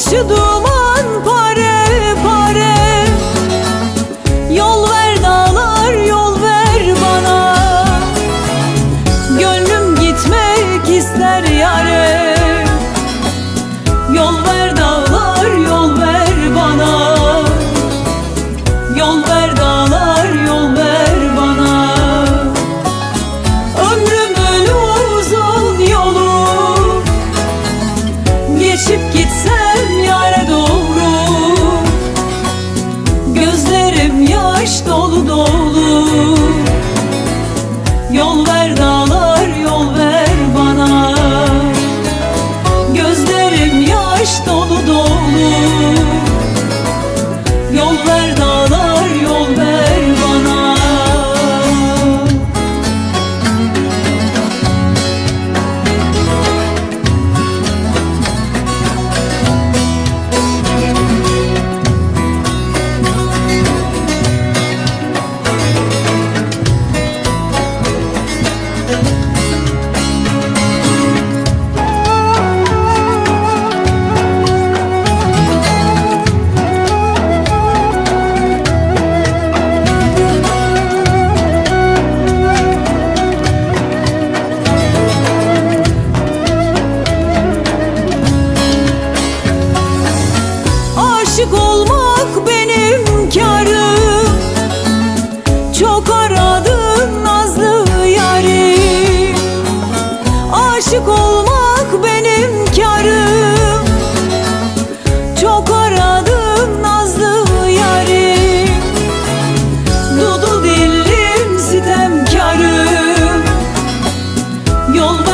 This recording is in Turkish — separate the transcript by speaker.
Speaker 1: Ще дома. ateş dolu dolu. Yol ver olmak benim karım. Çok aradım nazlı yarim. Dudu dillim sitemkarım. Yol